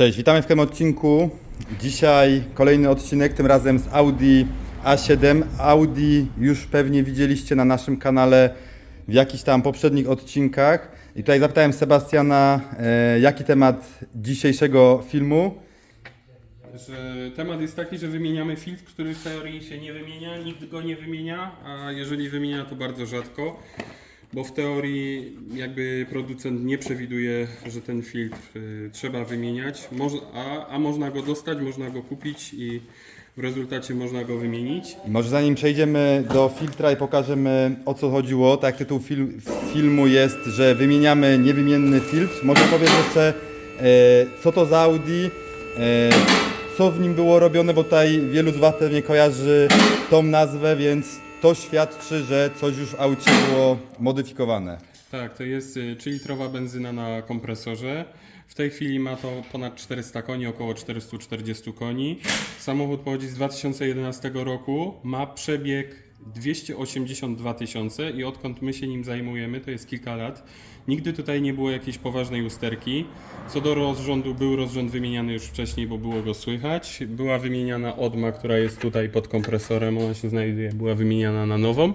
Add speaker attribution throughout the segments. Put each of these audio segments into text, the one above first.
Speaker 1: Cześć, witamy w tym odcinku. Dzisiaj kolejny odcinek, tym razem z Audi A7. Audi już pewnie widzieliście na naszym kanale w jakichś tam poprzednich odcinkach. I tutaj zapytałem Sebastiana, e, jaki temat dzisiejszego filmu.
Speaker 2: Że temat jest taki, że wymieniamy filtr, który w teorii się nie wymienia, nikt go nie wymienia, a jeżeli wymienia to bardzo rzadko, bo w teorii jakby producent nie przewiduje, że ten filtr y, trzeba wymieniać, a, a można go dostać, można go kupić i w rezultacie można go wymienić.
Speaker 1: Może zanim przejdziemy do filtra i pokażemy o co chodziło, tak jak tytuł fil filmu jest, że wymieniamy niewymienny filtr, może powiedz jeszcze e, co to za Audi, e, co w nim było robione, bo tutaj wielu z Was pewnie kojarzy tą nazwę, więc to świadczy, że coś już w aucie było modyfikowane.
Speaker 2: Tak, to jest y, 3-litrowa benzyna na kompresorze. W tej chwili ma to ponad 400 koni, około 440 koni. Samochód pochodzi z 2011 roku, ma przebieg 282 tysiące i odkąd my się nim zajmujemy, to jest kilka lat, nigdy tutaj nie było jakiejś poważnej usterki. Co do rozrządu, był rozrząd wymieniany już wcześniej, bo było go słychać. Była wymieniana odma, która jest tutaj pod kompresorem, ona się znajduje, była wymieniana na nową.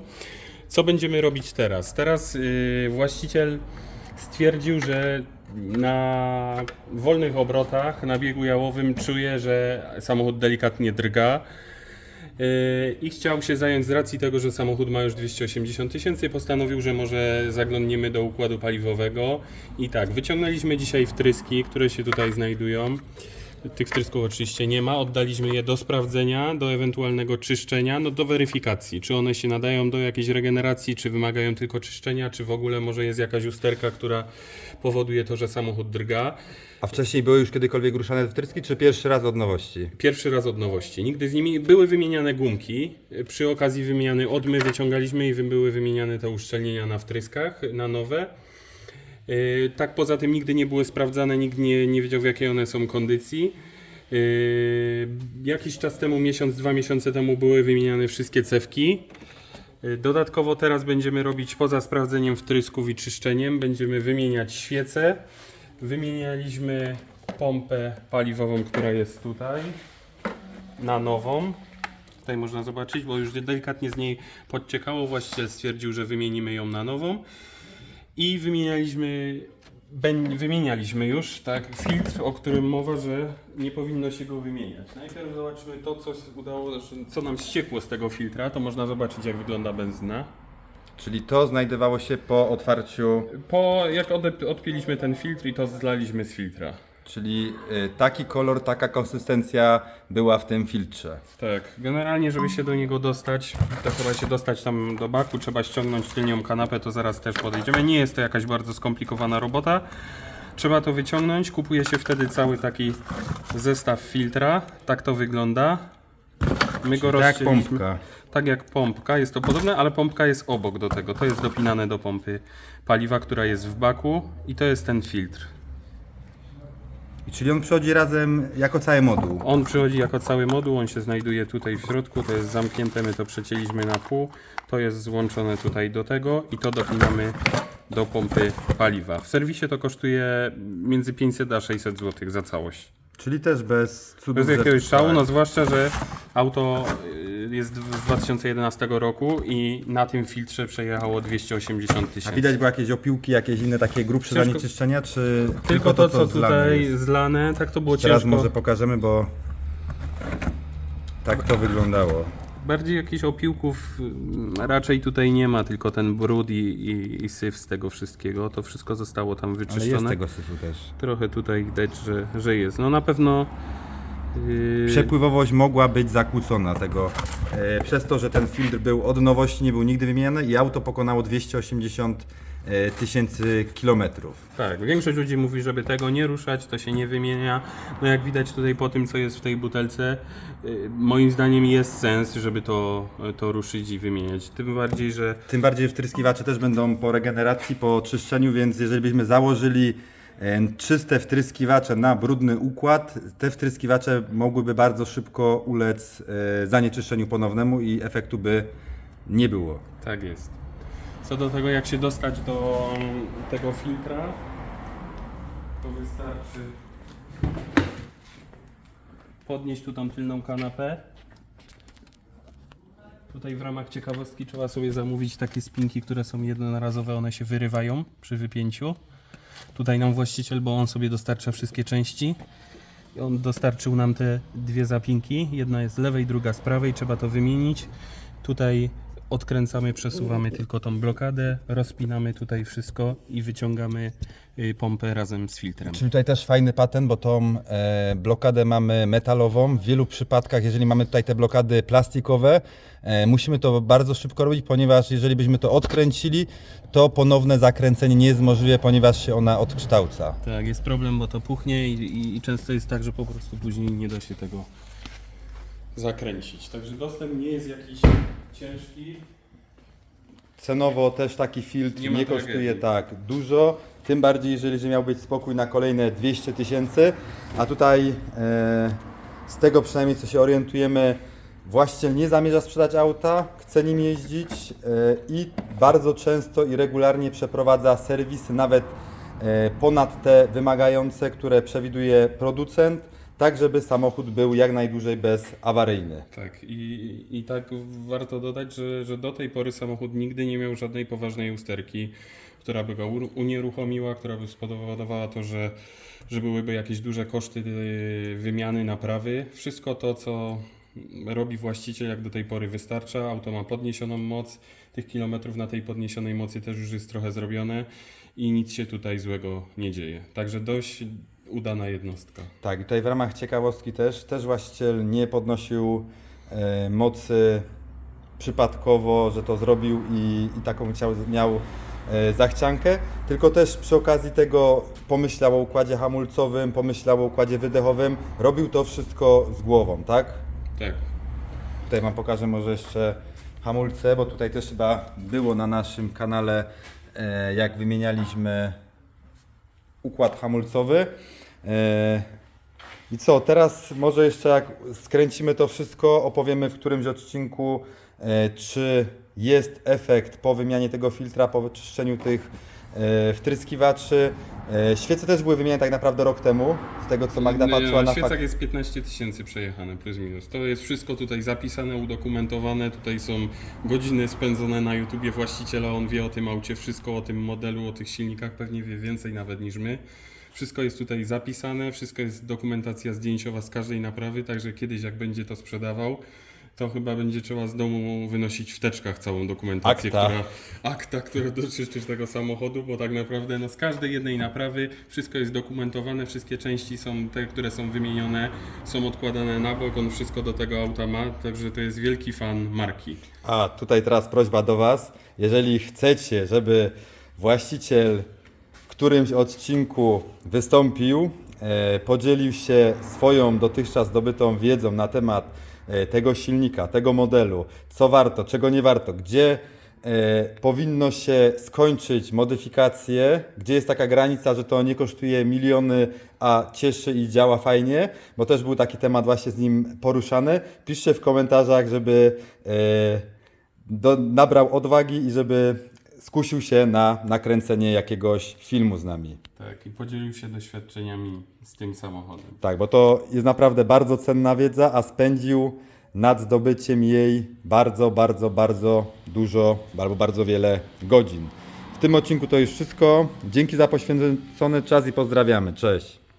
Speaker 2: Co będziemy robić teraz? Teraz yy, właściciel stwierdził, że na wolnych obrotach, na biegu jałowym czuje, że samochód delikatnie drga. Yy, I chciał się zająć z racji tego, że samochód ma już 280 tysięcy, postanowił, że może zaglądniemy do układu paliwowego. I tak, wyciągnęliśmy dzisiaj wtryski, które się tutaj znajdują. Tych wtrysków oczywiście nie ma. Oddaliśmy je do sprawdzenia, do ewentualnego czyszczenia, no do weryfikacji. Czy one się nadają do jakiejś regeneracji, czy wymagają tylko czyszczenia, czy w ogóle może jest jakaś usterka, która powoduje to, że samochód drga.
Speaker 1: A wcześniej były już kiedykolwiek ruszane wtryski, czy pierwszy raz od nowości?
Speaker 2: Pierwszy raz od nowości. Nigdy z nimi były wymieniane gumki. Przy okazji wymiany odmy wyciągaliśmy i były wymieniane te uszczelnienia na wtryskach na nowe. Yy, Tak poza tym nigdy nie były sprawdzane, nikt nie, nie wiedział w jakiej one są kondycji. Yy, Jakiś czas temu, miesiąc, dwa miesiące temu były wymieniane wszystkie cewki. Yy, Dodatkowo teraz będziemy robić poza sprawdzeniem wtrysków i czyszczeniem, będziemy wymieniać świece. Wymienialiśmy pompę paliwową, która jest tutaj na nową. Tutaj można zobaczyć, bo już delikatnie z niej podciekało. Właściciel stwierdził, że wymienimy ją na nową. I wymienialiśmy, ben, wymienialiśmy już tak, filtr, o którym mowa, że nie powinno się go wymieniać. Najpierw zobaczymy to, co udało, znaczy, co nam ściekło z tego filtra. To można zobaczyć, jak wygląda benzyna.
Speaker 1: Czyli to znajdowało się po otwarciu,
Speaker 2: Po, jak ode- odpiliśmy ten filtr i to zlaliśmy z filtra.
Speaker 1: Czyli y, taki kolor, taka konsystencja była w tym filtrze.
Speaker 2: Tak, generalnie, żeby się do niego dostać, to chyba się dostać tam do baku, trzeba ściągnąć tylnią kanapę, to zaraz też podejdziemy. Nie jest to jakaś bardzo skomplikowana robota. Trzeba to wyciągnąć, kupuje się wtedy cały taki zestaw filtra. Tak to wygląda. My go
Speaker 1: Tak jak pompka.
Speaker 2: Tak jak pompka, jest to podobne, ale pompka jest obok do tego. To jest dopinane do pompy paliwa, która jest w baku i to jest ten filtr.
Speaker 1: I Czyli on przychodzi razem jako cały moduł.
Speaker 2: On przychodzi jako cały moduł, on się znajduje tutaj w środku, to jest zamknięte, my to przecięliśmy na pół, to jest złączone tutaj do tego i to dopinamy do pompy paliwa. W serwisie to kosztuje między 500 a 600 zł za całość.
Speaker 1: Czyli też bez cudów.
Speaker 2: Bez jakiegoś szału, no zwłaszcza, że auto jest z 2011 roku i na tym filtrze przejechało 280
Speaker 1: A
Speaker 2: tysięcy.
Speaker 1: widać były jakieś opiłki, jakieś inne takie grubsze
Speaker 2: Ciężko-
Speaker 1: zanieczyszczenia, czy
Speaker 2: Tylko to, co
Speaker 1: zlane
Speaker 2: tutaj
Speaker 1: jest?
Speaker 2: zlane, tak to było
Speaker 1: Teraz
Speaker 2: ciężko.
Speaker 1: może pokażemy, bo tak to wyglądało.
Speaker 2: Bardziej jakichś opiłków mm, raczej tutaj nie ma, tylko ten brud i, i, i syf z tego wszystkiego. To wszystko zostało tam
Speaker 1: Ale
Speaker 2: wyczyszczone.
Speaker 1: jest tego syfu też.
Speaker 2: Trochę tutaj widać, że, że jest. No na pewno. Yy,
Speaker 1: Przepływowość mogła być zakłócona tego, e, przez to, że ten filtr był od nowości, nie był nigdy wymieniany i auto pokonało 280 e, tysięcy kilometrów.
Speaker 2: tak, większość ludzi mówi, żeby tego nie ruszać, to się nie wymienia. No jak widać tutaj po tym, co jest w tej butelce, yy, moim zdaniem jest sens, żeby to, to ruszyć i wymieniać. Tym bardziej, że
Speaker 1: Tym bardziej wtryskiwacze też będą po regeneracji, po czyszczeniu, więc jeżeli byśmy założyli e, czyste wtryskiwacze na brudny układ, te wtryskiwacze mogłyby bardzo szybko ulec e, zanieczyszczeniu ponownemu i efektu by nie było.
Speaker 2: Tak jest. Co do tego, jak się dostać do tego filtra, to wystarczy podnieść tu tą tylną kanapę. Tutaj w ramach ciekawostki trzeba sobie zamówić takie spinki, które są jednorazowe, one się wyrywają przy wypięciu. Tutaj nam właściciel, bo on sobie dostarcza wszystkie części. I On dostarczył nam te dwie zapinki. Jedna jest z lewej, druga z prawej. Trzeba to wymienić. Tutaj odkręcamy, przesuwamy tylko tą blokadę, rozpinamy tutaj wszystko i wyciągamy y, pompę razem z filtrem.
Speaker 1: Czyli tutaj też fajny patent, bo tą e, blokadę mamy metalową. W wielu przypadkach, jeżeli mamy tutaj te blokady plastikowe, e, musimy to bardzo szybko robić, ponieważ jeżeli byśmy to odkręcili, to ponowne zakręcenie nie jest możliwe, ponieważ się ona odkształca.
Speaker 2: Tak, jest problem, bo to puchnie i, i, i często jest tak, że po prostu później nie da się tego zakręcić. Także dostęp nie jest jakiś ciężki.
Speaker 1: Cenowo też taki filtr
Speaker 2: Nie
Speaker 1: nie, kosztuje tak dużo, tym bardziej jeżeli że miał być spokój na kolejne 200 tysięcy, a tutaj e, z tego przynajmniej co się orientujemy, właściciel nie zamierza sprzedać auta, chce nim jeździć e, i bardzo często i regularnie przeprowadza serwisy nawet e, ponad te wymagające, które przewiduje producent, tak żeby samochód był jak najdłużej bezawaryjny.
Speaker 2: Tak, i, i tak warto dodać, że, że do tej pory samochód nigdy nie miał żadnej poważnej usterki, która by go unieruchomiła, która by spowodowała to, że, że byłyby jakieś duże koszty y, wymiany, naprawy. Wszystko to, co robi właściciel, jak do tej pory wystarcza. Auto ma podniesioną moc, tych kilometrów na tej podniesionej mocy też już jest trochę zrobione i nic się tutaj złego nie dzieje. Także dość udana jednostka.
Speaker 1: Tak, i tutaj w ramach ciekawostki też, też właściciel nie podnosił e, mocy przypadkowo, że to zrobił i, i taką chciał, miał e, zachciankę, tylko też przy okazji tego pomyślał o układzie hamulcowym, pomyślał o układzie wydechowym, robił to wszystko z głową, tak?
Speaker 2: Tak.
Speaker 1: Tutaj Wam pokażę może jeszcze hamulce, bo tutaj też chyba było na naszym kanale, e, jak wymienialiśmy układ hamulcowy. E, I co, teraz może jeszcze jak skręcimy to wszystko, opowiemy w którymś odcinku, e, czy jest efekt po wymianie tego filtra, po wyczyszczeniu tych wtryskiwaczy. E, Świece też były wymieniane tak naprawdę rok temu, z tego co Magda patrzyła
Speaker 2: na
Speaker 1: na
Speaker 2: świecach
Speaker 1: fakt.
Speaker 2: jest 15 tysięcy przejechane plus minus. To jest wszystko tutaj zapisane, udokumentowane. Tutaj są godziny spędzone na YouTubie właściciela. On wie o tym aucie, wszystko o tym modelu, o tych silnikach, pewnie wie więcej nawet niż my. Wszystko jest tutaj zapisane, wszystko jest dokumentacja zdjęciowa z każdej naprawy, także kiedyś jak będzie to sprzedawał, to chyba będzie trzeba z domu wynosić w teczkach całą dokumentację,
Speaker 1: Akta.
Speaker 2: która akta, która dotyczy tego samochodu, bo tak naprawdę no, z każdej jednej naprawy wszystko jest dokumentowane, wszystkie części są te, które są wymienione, są odkładane na bok, on wszystko do tego auta ma, także to jest wielki fan marki.
Speaker 1: A tutaj teraz prośba do Was. Jeżeli chcecie, żeby właściciel w którymś odcinku wystąpił, e, podzielił się swoją dotychczas zdobytą wiedzą na temat tego silnika, tego modelu, co warto, czego nie warto, gdzie e, powinno się skończyć modyfikacje, gdzie jest taka granica, że to nie kosztuje miliony, a cieszy i działa fajnie, bo też był taki temat właśnie z nim poruszany. Piszcie w komentarzach, żeby e, do, nabrał odwagi i żeby skusił się na nakręcenie jakiegoś filmu z nami.
Speaker 2: Tak, i podzielił się doświadczeniami z tym samochodem.
Speaker 1: Tak, bo to jest naprawdę bardzo cenna wiedza, a spędził nad zdobyciem jej bardzo, bardzo, bardzo dużo, albo bardzo wiele godzin. W tym odcinku to już wszystko. Dzięki za poświęcony czas i pozdrawiamy. Cześć.